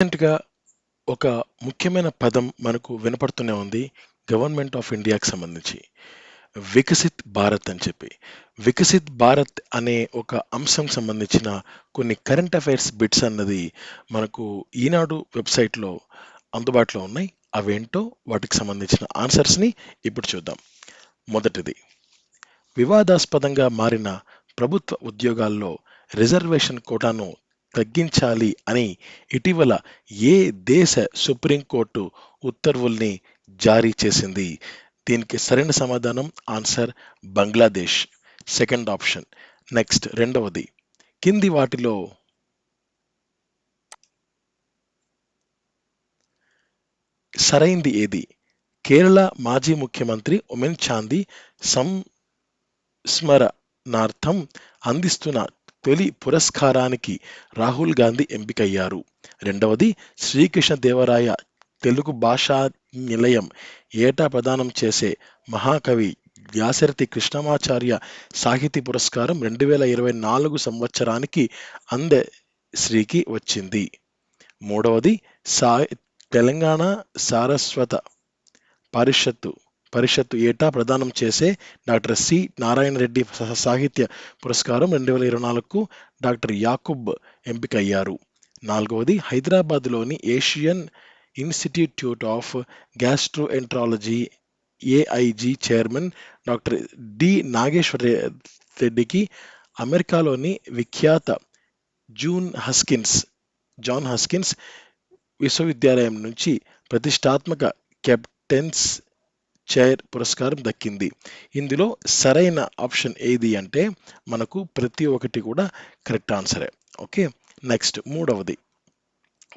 రీసెంట్‌గా ఒక ముఖ్యమైన పదం మనకు వినపడుతూనే ఉంది. గవర్నమెంట్ ఆఫ్ ఇండియాకి సంబంధించి. వికసిత్ భారత్ అని చెప్పి. వికసిత్ భారత్ అనే ఒక అంశం సంబంధించిన కొన్ని కరెంట్ అఫైర్స్ బిట్స్ అన్నది మనకు ఈనాడు వెబ్‌సైట్‌లో అందుబాటులో ఉన్నాయి. అవేంటో వాటికి సంబంధించిన ఆన్సర్స్‌ని ఇప్పుడు చూద్దాం. మొదటిది. వివాదాస్పదంగా మారిన ప్రభుత్వ ఉద్యోగాల్లో రిజర్వేషన్ కోటాను తగ్గించాలి అని ఇటీవల ఏ దేశ సుప్రీంకోర్టు ఉత్తర్వుల్ని జారీ చేసింది? దీనికి సరైన సమాధానం answer Bangladesh. Second option. Next రెండవది. కింది వాటిలో సరైంది ఏది? కేరళ మాజీ ముఖ్యమంత్రి ఉమెన్ చాందీ సంస్మరణార్థం అందిస్తున్న తొలి పురస్కారానికి రాహుల్ గాంధీ ఎంపికయ్యారు. రెండవది శ్రీకృష్ణదేవరాయ తెలుగు భాషా నిలయం ఏటా ప్రదానం చేసే మహాకవి వ్యాసరథి కృష్ణమాచార్య సాహితీ పురస్కారం 2024 సంవత్సరానికి అందే శ్రీకి వచ్చింది. మూడవది సా తెలంగాణ సారస్వత పరిషత్తు పరిషత్తు ఏటా ప్రదానం చేసే డాక్టర్ సి. నారాయణ రెడ్డి సాహిత్య పురస్కారం 2024కు డాక్టర్ యాకుబ్ ఎంపికయ్యారు. నాలుగవది హైదరాబాద్‌లోని Asian institute of gastroenterology AIG chairman doctor D. Nageswara రెడ్డికి అమెరికాలోని విఖ్యాత జూన్ హస్కిన్స్ జాన్ హస్కిన్స్ విశ్వవిద్యాలయం నుంచి ప్రతిష్టాత్మక కెప్టెన్స్ చైర్ పురస్కారం దక్కింది. ఇందులో సరైన ఆప్షన్ ఏది అంటే మనకు ప్రతి ఒక్కటి కూడా కరెక్ట్ ఆన్సరే. ఓకే. నెక్స్ట్ మూడవది.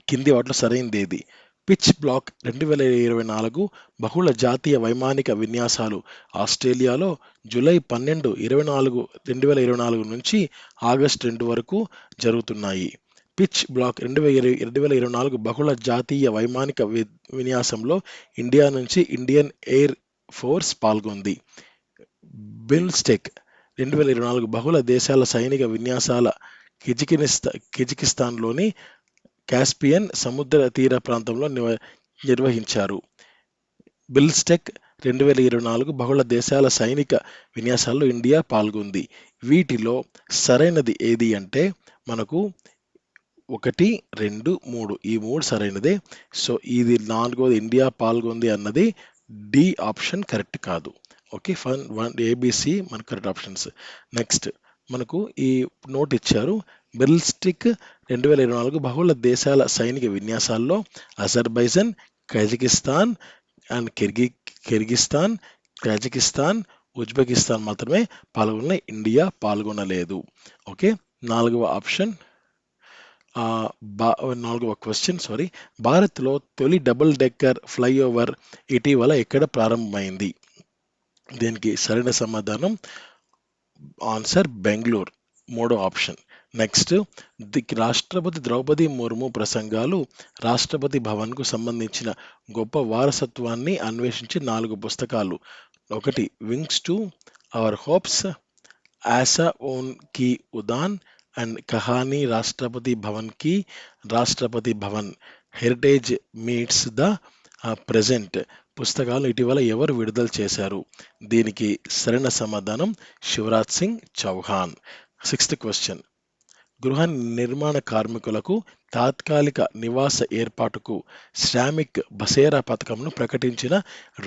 కింది వాటిలో సరైందేది? పిచ్ బ్లాక్ 2024 బహుళ జాతీయ వైమానిక విన్యాసాలు ఆస్ట్రేలియాలో జూలై 12, 24 2024 నుంచి ఆగస్టు రెండు వరకు జరుగుతున్నాయి. పిచ్ బ్లాక్ 2024 బహుళ జాతీయ వైమానిక వి విన్యాసంలో ఇండియా నుంచి ఇండియన్ ఎయిర్ ఫోర్స్ పాల్గొంది. బిల్స్టెక్ రెండు వేల ఇరవై నాలుగు బహుళ దేశాల సైనిక విన్యాసాల కిజికినిస్తా కిజికిస్తాన్‌లోని కాస్పియన్ సముద్ర తీర ప్రాంతంలో నివ నిర్వహించారు. బిమ్‌స్టెక్ 2024 బహుళ దేశాల సైనిక విన్యాసాల్లో ఇండియా పాల్గొంది. వీటిలో సరైనది ఏది అంటే మనకు 1, 2, 3 ఈ మూడు సరైనదే. సో, ఇది నాలుగోది ఇండియా పాల్గొంది అన్నది డి ఆప్షన్ కరెక్ట్ కాదు. ఓకే. ఫన్ వన్ ఏబీసీ మనకు కరెక్ట్ ఆప్షన్స్. నెక్స్ట్ మనకు ఈ నోట్ ఇచ్చారు. బెర్లిస్టిక్ రెండు వేల ఇరవై నాలుగు బహుళ దేశాల సైనిక విన్యాసాల్లో అజర్బైజాన్, కజకిస్తాన్ అండ్ కిర్గి కిర్గిస్తాన్ కజకిస్తాన్, ఉజ్బెకిస్తాన్ మాత్రమే పాల్గొన్న ఇండియా పాల్గొనలేదు. ఓకే. నాలుగవ ఆప్షన్ నాలుగవ క్వశ్చన్ సారీ. భారత్‌లో తొలి డబుల్ డెక్కర్ ఫ్లైఓవర్ ఇటీవల ఎక్కడ ప్రారంభమైంది? దీనికి సరైన సమాధానం ఆన్సర్ బెంగళూర్ మూడో ఆప్షన్. నెక్స్ట్ ది రాష్ట్రపతి ద్రౌపది ముర్ము ప్రసంగాలు రాష్ట్రపతి భవన్‌కు సంబంధించిన గొప్ప వారసత్వాన్ని అన్వేషించే నాలుగు పుస్తకాలు. ఒకటి 'wings to our hopes', 'Asha own key Udaan' and 'Kahani Rashtrapati భవన్కి Rashtrapati Bhavan heritage meets the present present' ఇటీవల ఎవరు విడుదల చేశారు? దీనికి సరైన సమాధానం శివరాజ్ సింగ్ చౌహాన్. సిక్స్త్ క్వశ్చన్ గృహ నిర్మాణ కార్మికులకు తాత్కాలిక నివాస ఏర్పాటుకు శ్రామిక్ బసేరా పథకంను ప్రకటించిన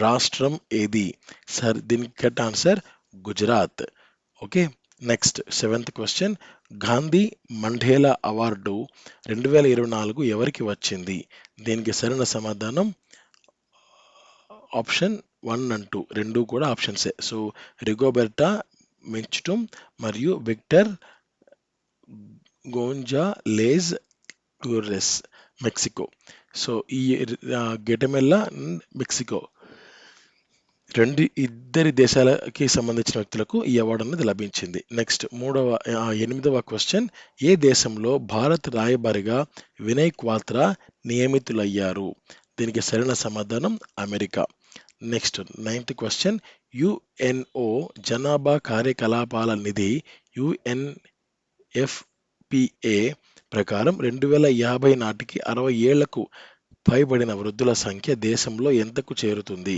రాష్ట్రం ఏది? సర్ దీనికి correct answer Gujarat. Okay. Next seventh question Gandhi Mandela award 2024 ఎవరికి వచ్చింది? దీనికి సరైన సమాధానం ఆప్షన్ వన్ అండ్ టూ రెండు కూడా ఆప్షన్సే. సో, రిగోబెర్టా మెన్చుటం మరియు Victor Gonzalez Torres Mexico. So, ఈ గెటమెల్లా మెక్సికో. రెండు ఇద్దరి దేశాలకి సంబంధించిన వ్యక్తులకు ఈ అవార్డు అనేది లభించింది. నెక్స్ట్ మూడవ ఎనిమిదవ క్వశ్చన్ ఏ దేశంలో భారత్ రాయబారిగా వినయ్ క్వాత్రా నియమితులయ్యారు? దీనికి సరైన సమాధానం America. Next ninth question UNO జనాభా కార్యకలాపాల నిధి యుఎన్ఎఫ్‌పిఏ ప్రకారం రెండు వేల యాభై నాటికి అరవై ఏళ్ళకు పైబడిన వృద్ధుల సంఖ్య దేశంలో ఎంతకు చేరుతుంది?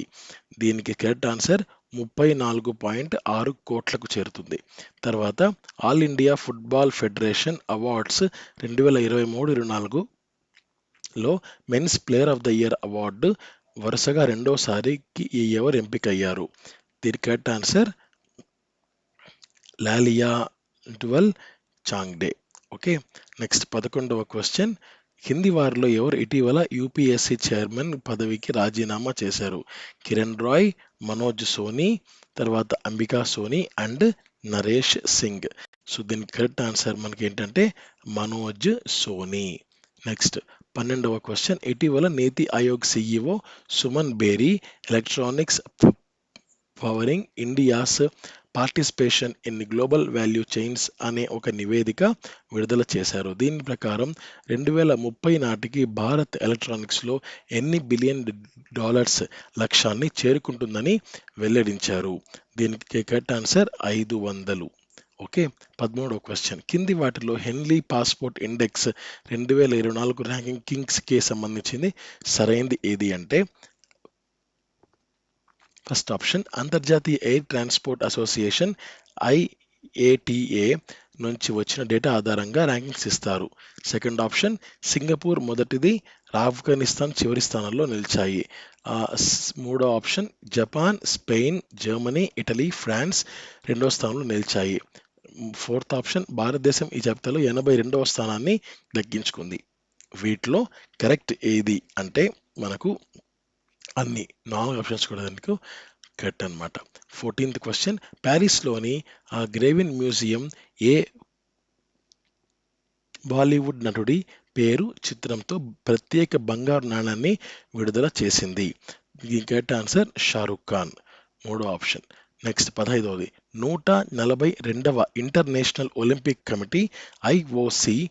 దీనికి కరెక్ట్ ఆన్సర్ ముప్పై నాలుగు పాయింట్ ఆరు కోట్లకు చేరుతుంది. తర్వాత all India football federation awards రెండు వేల ఇరవై మూడు ఇరవై నాలుగులో men's player of the year award వరుసగా రెండోసారికి ఈ ఎవరు ఎంపికయ్యారు? దీని correct answer Lallianzuala Chhangte. Okay next పదకొండవ క్వశ్చన్. కింది వారిలో ఎవరు? ఇటీవల యూపీఎస్సీ చైర్మన్ పదవికి రాజీనామా చేశారు. కిరణ్ రాయ్ మనోజ్ సోనీ తర్వాత అంబికా సోనీ అండ్ నరేష్ సింగ్. సో దీనికి కరెక్ట్ ఆన్సర్ మనకి ఏంటంటే మనోజ్ సోనీ. నెక్స్ట్ పన్నెండవ క్వశ్చన్. ఇటీవల NITI Aayog CEO Suman Bery electronics powering India's participation in global value chains అనే ఒక నివేదిక విడుదల చేశారు. దీని ప్రకారం రెండు వేల ముప్పై నాటికి భారత్ ఎలక్ట్రానిక్స్లో ఎన్ని బిలియన్ డాలర్స్ లక్ష్యాన్ని చేరుకుంటుందని వెల్లడించారు. దీనికి కరెక్ట్ ఆన్సర్ ఐదు వందలు. ఓకే పదమూడవ క్వశ్చన్. కింది వాటిలో హెన్లీ పాస్పోర్ట్ ఇండెక్స్ రెండు వేల ఇరవై నాలుగు ర్యాంకింగ్ కింగ్స్కి సంబంధించింది. సరైంది ఏది అంటే ఫస్ట్ ఆప్షన్ అంతర్జాతీయ ఎయిర్ ట్రాన్స్పోర్ట్ అసోసియేషన్ ఐఏటిఏ నుంచి వచ్చిన డేటా ఆధారంగా ర్యాంకింగ్స్ ఇస్తారు. సెకండ్ ఆప్షన్ సింగపూర్ మొదటిది ఆఫ్ఘనిస్తాన్ చివరి స్థానంలో నిలిచాయి. ఆ, మూడో option Japan Spain Germany Italy France రెండో స్థానంలో నిలిచాయి. ఫోర్త్ ఆప్షన్ భారతదేశం ఈ జాబితాలో ఎనభై రెండవ స్థానాన్ని దక్కించుకుంది. వీటిలో కరెక్ట్ ఏది అంటే మనకు అన్ని నాలుగు ఆప్షన్స్ కూడా దానికి కరెక్ట్ అనమాట ఫోర్టీన్త్ క్వశ్చన్ ప్యారిస్లోని ఆ గ్రేవిన్ మ్యూజియం ఏ బాలీవుడ్ నటుడి పేరు చిత్రంతో ప్రత్యేక బంగారు నాణాన్ని విడుదల చేసింది? దీనికి కరెక్ట్ ఆన్సర్ షారుఖ్ ఖాన్ మూడో ఆప్షన్ నెక్స్ట్ పదహైదవది. నూట నలభై రెండవ ఇంటర్నేషనల్ ఒలింపిక్ కమిటీ ఐఓసి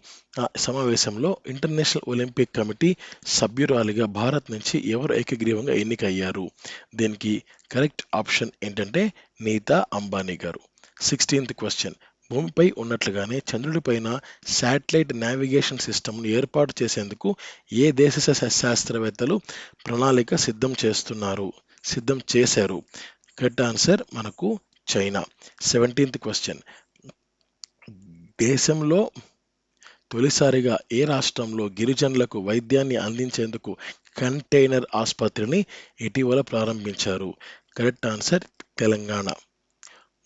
సమావేశంలో ఇంటర్నేషనల్ ఒలింపిక్ కమిటీ సభ్యురాలిగా భారత్ నుంచి ఎవరు ఏకగ్రీవంగా ఎన్నికయ్యారు? దీనికి కరెక్ట్ ఆప్షన్ ఏంటంటే నీతా అంబానీ గారు. Sixteenth question. భూమిపై ఉన్నట్లుగానే చంద్రుడిపైన శాటిలైట్ నావిగేషన్ సిస్టమ్ను ఏర్పాటు చేసేందుకు ఏ దేశ శా- శాస్త్రవేత్తలు ప్రణాళిక సిద్ధం చేస్తున్నారు? సిద్ధం చేశారు? కరెక్ట్ ఆన్సర్ మనకు చైనా. Seventeenth question. దేశంలో తొలిసారిగా ఏ రాష్ట్రంలో గిరిజనులకు వైద్యాన్ని అందించేందుకు కంటైనర్ ఆసుపత్రిని ఇటీవల ప్రారంభించారు? Correct answer Telangana.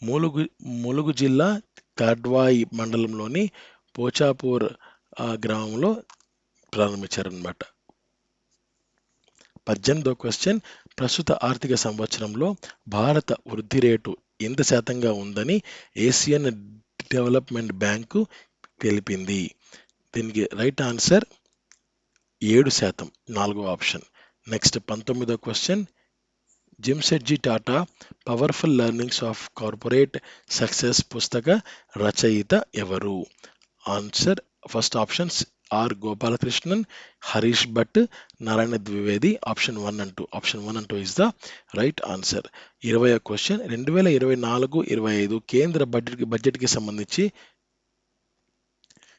Mulugu Mulugu జిల్లా తాడ్వాయి మండలంలోని పోచాపూర్ ఆ, గ్రామంలో ప్రారంభించారనమాట పద్దెనిమిదో క్వశ్చన్. ప్రస్తుత ఆర్థిక సంవత్సరంలో భారత వృద్ధి రేటు ఎంత శాతంగా ఉందని ఏషియన్ డెవలప్మెంట్ బ్యాంకు తెలిపింది. దీనికి రైట్ ఆన్సర్ ఏడు శాతం నాలుగో ఆప్షన్. నెక్స్ట్ పంతొమ్మిదో question. Jamsetji Tata powerful learnings of corporate success పుస్తక రచయిత ఎవరు? Answer first options R Gopalakrishnan Harish Bhat Narayana Dwivedi option one and two option one and two is the right answer ఇరవై question రెండు వేల ఇరవై నాలుగు ఇరవై ఐదు కేంద్ర బడ్జెట్ బడ్జెట్కి సంబంధించి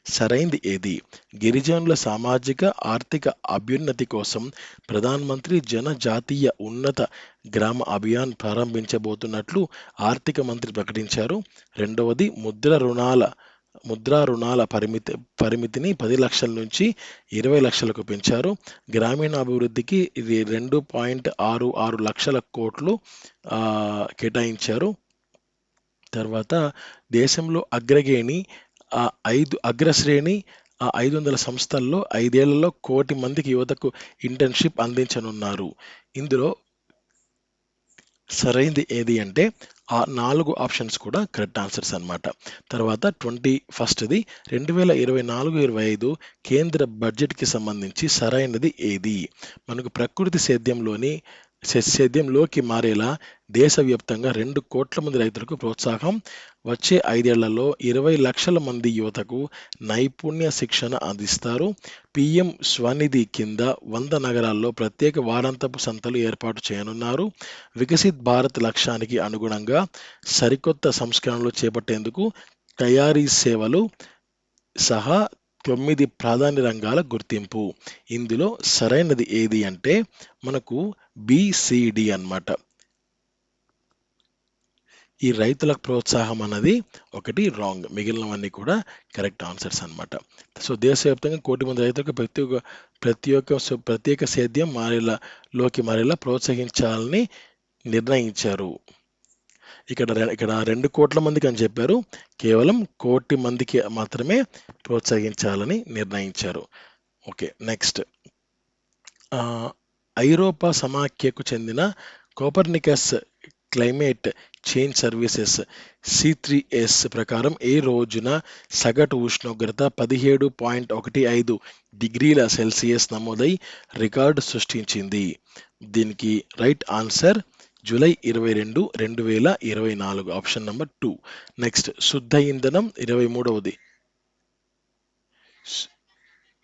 సరైంది ఏది? గిరిజనుల సామాజిక ఆర్థిక అభ్యున్నతి కోసం ప్రధానమంత్రి జన జాతీయ ఉన్నత గ్రామ అభియాన్ ప్రారంభించబోతున్నట్లు ఆర్థిక మంత్రి ప్రకటించారు. రెండవది ముద్ర రుణాల ముద్రా రుణాల పరిమితి పరిమితిని పది లక్షల నుంచి ఇరవై లక్షలకు పెంచారు. గ్రామీణాభివృద్ధికి ఇది రెండు పాయింట్ ఆరు ఆరు లక్షల కోట్లు కేటాయించారు. తర్వాత దేశంలో అగ్రగేణి ఐదు అగ్రశ్రేణి ఆ ఐదు వందల సంస్థల్లో ఐదేళ్ళలో కోటి మందికి యువతకు ఇంటర్న్షిప్ అందించనున్నారు. ఇందులో సరైంది ఏది అంటే ఆ నాలుగు ఆప్షన్స్ కూడా కరెక్ట్ ఆన్సర్స్ అన్నమాట. తర్వాత ట్వంటీ ఫస్ట్ది రెండు వేల ఇరవై నాలుగు ఇరవై ఐదు కేంద్ర బడ్జెట్కి సంబంధించి సరైనది ఏది? మనకు ప్రకృతి సేద్యంలోని సే- సేద్యంలోకి మారేలా దేశవ్యాప్తంగా రెండు కోట్ల మంది రైతులకు ప్రోత్సాహం. వచ్చే ఐదేళ్ళలో ఇరవై లక్షల మంది యువతకు నైపుణ్య శిక్షణ అందిస్తారు. పిఎం స్వనిధి కింద వంద నగరాల్లో ప్రత్యేక వారాంతపు సంతలు ఏర్పాటు చేయనున్నారు. వికసిత్ భారత్ లక్ష్యానికి అనుగుణంగా సరికొత్త సంస్కరణలు చేపట్టేందుకు తయారీ సేవలు సహా తొమ్మిది ప్రాధాన్య రంగాల గుర్తింపు. ఇందులో సరైనది ఏది అంటే మనకు బిసిడి అన్నమాట. ఈ రైతుల ప్రోత్సాహం అన్నది ఒకటి రాంగ్. మిగిలినవన్నీ కూడా కరెక్ట్ ఆన్సర్స్ అన్నమాట. సో దేశవ్యాప్తంగా కోటి మంది రైతులకు ప్రతి ఒక్క ప్రతి ఒక్క ప్రత్యేక సేద్యం మారేలా లోకి మారేలా ప్రోత్సహించాలని నిర్ణయించారు. ఇక్కడ ఇక్కడ రెండు కోట్ల మందికి అని చెప్పారు. కేవలం కోటి మందికి మాత్రమే ప్రోత్సహించాలని నిర్ణయించారు. Okay next. ఐరోపా సమాఖ్యకు చెందిన Copernicus climate change services C three S ప్రకారం ఏ రోజున సగటు ఉష్ణోగ్రత పదిహేడు పాయింట్ ఒకటి ఐదు డిగ్రీల సెల్సియస్ నమోదై రికార్డు సృష్టించింది? దీనికి రైట్ ఆన్సర్ జూలై ఇరవై రెండు రెండు వేల ఇరవై నాలుగు. ఆప్షన్ నెంబర్ టూ నెక్స్ట్ శుద్ధ ఇంధనం ఇరవై మూడవది.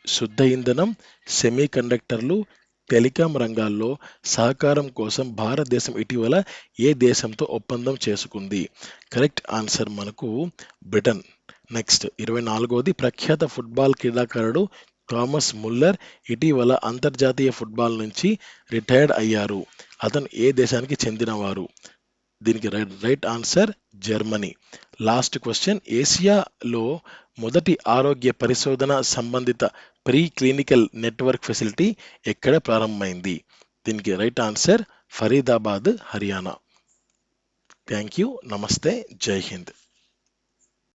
శుద్ధ ఇంధనం సెమీ కండక్టర్లు టెలికాం రంగాల్లో సహకారం కోసం భారతదేశం ఇటీవల ఏ దేశంతో ఒప్పందం చేసుకుంది? కరెక్ట్ ఆన్సర్ మనకు బ్రిటన్. నెక్స్ట్ ఇరవై నాలుగవది ప్రఖ్యాత ఫుట్బాల్ క్రీడాకారుడు థామస్ ముల్లర్ ఇటీవల అంతర్జాతీయ ఫుట్బాల్ నుంచి రిటైర్డ్ అయ్యారు. అతను ఏ దేశానికి చెందినవారు? దీనికి right right answer Germany. Last question ఏసియాలో మొదటి ఆరోగ్య పరిశోధన సంబంధిత ప్రీ క్లినికల్ నెట్వర్క్ ఫెసిలిటీ ఎక్కడ ప్రారంభమైంది? దీనికి right answer Faridabad Haryana. Thank you. నమస్తే. జై హింద్.